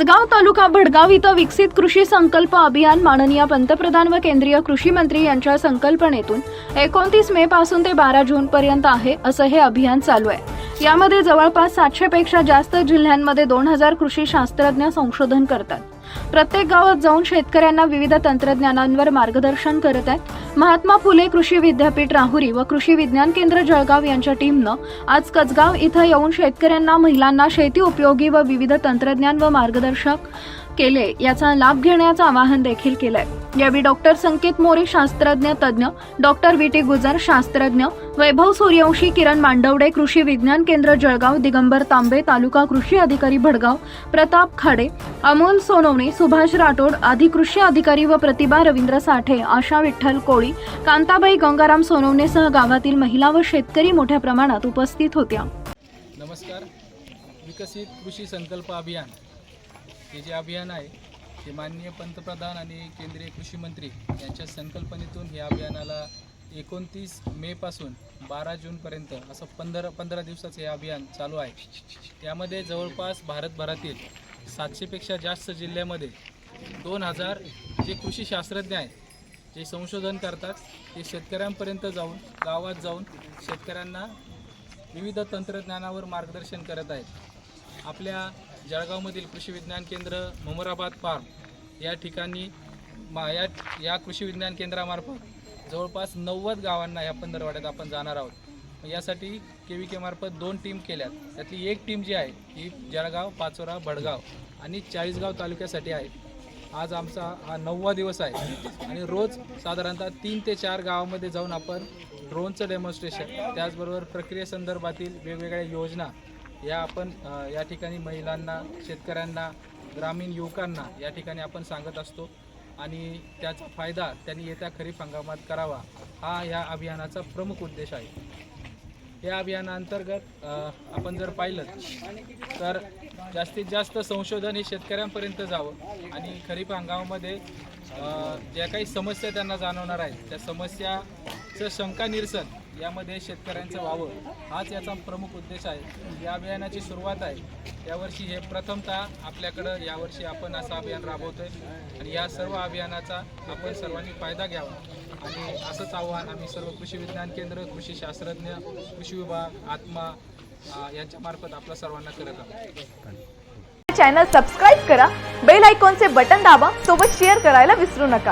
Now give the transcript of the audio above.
तालुका भडगाव इथं विकसित कृषी संकल्प अभियान माननीय पंतप्रधान व केंद्रीय कृषी मंत्री यांच्या संकल्पनेतून एकोणतीस मे पासून ते बारा जून पर्यंत आहे असं हे अभियान चालू आहे. यामध्ये जवळपास सातशे पेक्षा जास्त जिल्ह्यांमध्ये दोन हजार कृषी शास्त्रज्ञ संशोधन करतात. प्रत्येक गावात जाऊन शेतकऱ्यांना विविध तंत्रज्ञानांवर मार्गदर्शन करत आहेत. महात्मा फुले कृषी विद्यापीठ राहुरी व कृषी विज्ञान केंद्र जळगाव यांच्या टीमनं आज कचगाव इथं येऊन शेतकऱ्यांना महिलांना शेती उपयोगी व विविध तंत्रज्ञान व मार्गदर्शक केले याचा लाभ घेण्याचं आवाहन देखील केलंय. यावेळी डॉक्टर संकेत मोरे शास्त्रज्ञ तज्ज्ञ डॉक्टर व्ही टी गुजर शास्त्रज्ञ वैभव सूर्यवंशी किरण मांडवडे कृषी विज्ञान केंद्र जळगाव दिगंबर तांबे तालुका कृषी अधिकारी भडगाव प्रताप खाडे अमोल सोनवणे सुभाष राठोड आदी कृषी अधिकारी व प्रतिभा रवींद्र साठे आशा विठ्ठल कोळी कांताबाई गंगाराम सोनवणेसह गावातील महिला व शेतकरी मोठ्या प्रमाणात उपस्थित होत्या. नमस्कार. विकसित कृषी संकल्प अभियान हे जे अभियान आहे ते माननीय पंतप्रधान आणि केंद्रीय कृषी मंत्री यांच्या संकल्पनेतून या अभियानाला एकोणतीस मेपासून बारा जूनपर्यंत असं पंधरा पंधरा दिवसाचं हे अभियान चालू आहे. त्यामध्ये जवळपास भारतभरातील सातशेपेक्षा जास्त जिल्ह्यामध्ये दोन हजार जे कृषी शास्त्रज्ञ आहेत जे संशोधन करतात ते शेतकऱ्यांपर्यंत जाऊन गावात जाऊन शेतकऱ्यांना विविध तंत्रज्ञानावर मार्गदर्शन करत आहेत. आपल्या जळगावमधील कृषी विज्ञान केंद्र मुमराबाद फार्म या ठिकाणी मा या या कृषी विज्ञान केंद्रामार्फत जवळपास नव्वद गावांना या पंधरवाड्यात आपण जाणार आहोत. यासाठी के व्ही केमार्फत दोन टीम केल्यात. त्यातली एक टीम जी आहे ही जळगाव पाचोरा भडगाव आणि चाळीसगाव तालुक्यासाठी आहे. आज आमचा हा नववा दिवस आहे आणि रोज साधारणतः तीन ते चार गावामध्ये जाऊन आपण ड्रोनचं डेमॉन्स्ट्रेशन त्याचबरोबर प्रक्रियेसंदर्भातील वेगवेगळ्या योजना या आपण या ठिकाणी महिलांना शेतकऱ्यांना ग्रामीण युवकांना या ठिकाणी आपण सांगत असतो. आणि त्याचा फायदा त्यांनी येत्या खरीप हंगामात करावा हा या अभियानाचा प्रमुख उद्देश आहे. या अभियानाअंतर्गत आपण जर पाहिलं तर जास्तीत जास्त संशोधन हे शेतकऱ्यांपर्यंत जावं. आणि खरीप हंगामामध्ये ज्या काही समस्या त्यांना जाणवणार आहेत त्या समस्याचं शंका निरसन यामध्ये शेतकऱ्यांचं व्हावं हाच याचा प्रमुख उद्देश आहे. या अभियानाची सुरुवात आहे. यावर्षी हे प्रथमतः आपल्याकडं यावर्षी आपण असं अभियान राबवतोय आणि या सर्व अभियानाचा आपण सर्वांनी फायदा घ्यावा. आणि असंच आव्हान आम्ही सर्व कृषी विज्ञान केंद्र कृषी शास्त्रज्ञ कृषी विभाग आत्मा यांच्यामार्फत आपल्या सर्वांना करत आहोत. चॅनल सबस्क्राईब करा बेल आयकॉनचे बटन दाबा सोबत शेअर करायला विसरू नका.